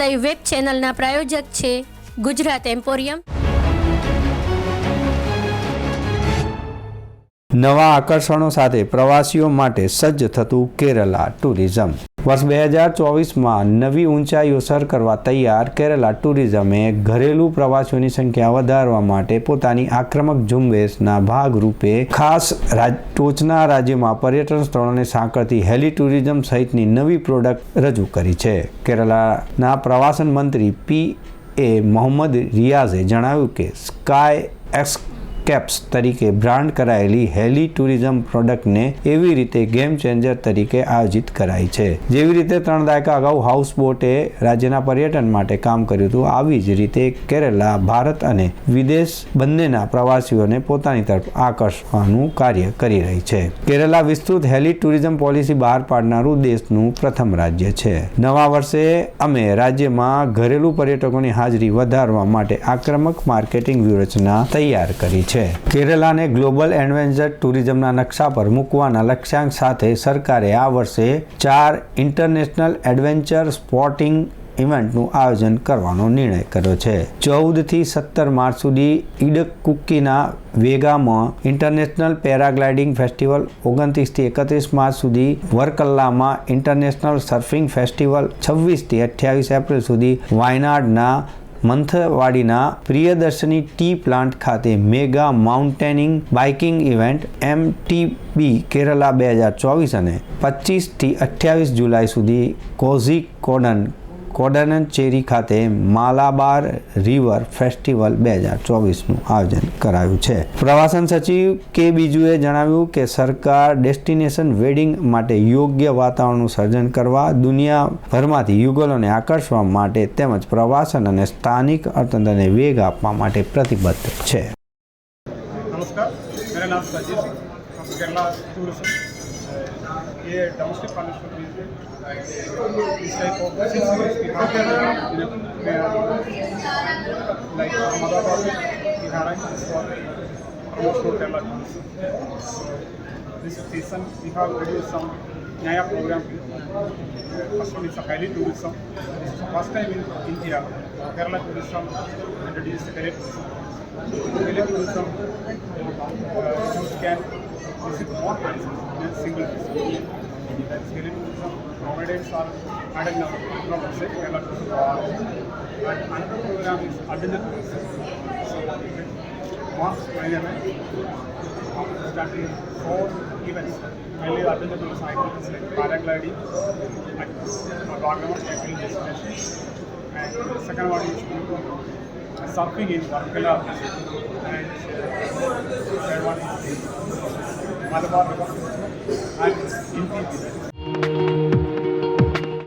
Live web ચેનલના પ્રાયોજક છે Gujarat emporium નવા આકર્ષણો સાથે પ્રવાસીઓ માટે સજ્જ થતું કેરલા ટુરિઝમ. વર્ષ બે હજાર ચોવીસમાં નવી ઊંચાઈઓ સર કરવા તૈયાર કેરલા ટુરિઝમે ઘરેલું પ્રવાસીઓની સંખ્યા વધારવા માટે પોતાની આક્રમક ઝુંબેશના ભાગરૂપે ખાસ ટોચના રાજ્યમાં પર્યટન સ્થળોને સાંકળતી હેલી ટુરિઝમ સહિતની નવી પ્રોડક્ટ રજૂ કરી છે. કેરલાના પ્રવાસન મંત્રી પી. એ. મોહમ્મદ રિયાઝે જણાવ્યું કે સ્કાય એક્સ કેપ્સ તરીકે બ્રાન્ડ કરાયેલી હેલી ટુરિઝમ પ્રોડક્ટને એવી રીતે ગેમ ચેન્જર તરીકે આયોજિત કરાઈ છે. જેવી રીતે ત્રણ દાયકા અગાઉ હાઉસ બોટે રાજ્યના પર્યટન માટે કામ કર્યું હતું, આવી જ રીતે કેરલા, ભારત અને વિદેશ બંનેના પ્રવાસીઓને પોતાની તરફ આકર્ષવાનું કાર્ય કરી રહી છે. કેરલા વિસ્તૃત હેલી ટુરિઝમ પોલિસી બહાર પાડનારું દેશનું પ્રથમ રાજ્ય છે. નવા વર્ષે અમે રાજ્યમાં ઘરેલું પર્યટકોની હાજરી વધારવા માટે આક્રમક માર્કેટિંગ વ્યૂહરચના તૈયાર કરી છે. કેરલાને ગ્લોબલ એડવેન્ચર ટુરિઝમના નકશા પર મૂકવાના લક્ષ્યાંક સાથે સરકારે આ વર્ષે ચાર ઇન્ટરનેશનલ એડવેન્ચર સ્પોર્ટિંગ ઇવેન્ટનું આયોજન કરવાનો નિર્ણય કર્યો છે. ચૌદથી સત્તર માર્ચ સુધી ઇડકુક્કીના વેગામાં ઇન્ટરનેશનલ પેરાગ્લાઇડિંગ ફેસ્ટિવલ, ઓગણત્રીસથી એકત્રીસ માર્ચ સુધી વરકલ્લામાં ઇન્ટરનેશનલ સર્ફિંગ ફેસ્ટિવલ, છવ્વીસથી અઠ્યાવીસ એપ્રિલ સુધી વાયનાડના મંથવાડીના પ્રિયદર્શની ટી પ્લાન્ટ ખાતે mega mountaining biking event MTB Kerala બે હજાર ચોવીસ અને પચીસથી અઠ્યાવીસ જુલાઈ સુધી કોઝી કોડન કોડાનન ચેરી ખાતે માલાબાર રિવર ફેસ્ટિવલ બે હજાર ચોવીસનું આયોજન કરાયું છે. પ્રવાસન સચિવ કે બીજુએ જણાવ્યું કે સરકાર ડેસ્ટિનેશન વેડિંગ માટે યોગ્ય વાતાવરણનું સર્જન કરવા, દુનિયાભરમાંથી યુગલોને આકર્ષવા માટે તેમજ પ્રવાસન અને સ્થાનિક અર્થતંત્રને વેગ આપવા માટે પ્રતિબદ્ધ છે. નમસ્કાર. મેરા નામ સજીવ સિંહ કેરલા ટુરિઝમ ये डोमेस्टिक कॉन्वेंशन है इस टाइप ऑफ सिक्स यूर्स की हम लाइक अहमदाबाद में we had a for promotion to Kerala tourism. So this season we have introduced some Nyaya program. First one is a highly tourism. This is the first time in India Kerala tourism introduced Kerala tourism. Kerala tourism uh, you can Is it more prices than single pieces. That serialism are at a number of six and another program is additional. So if it costs primarily that is four events. Mainly additional cycles like paragliding, background camping destination, and the second one is surfing in Varkala and third one is Malabar University and NPP.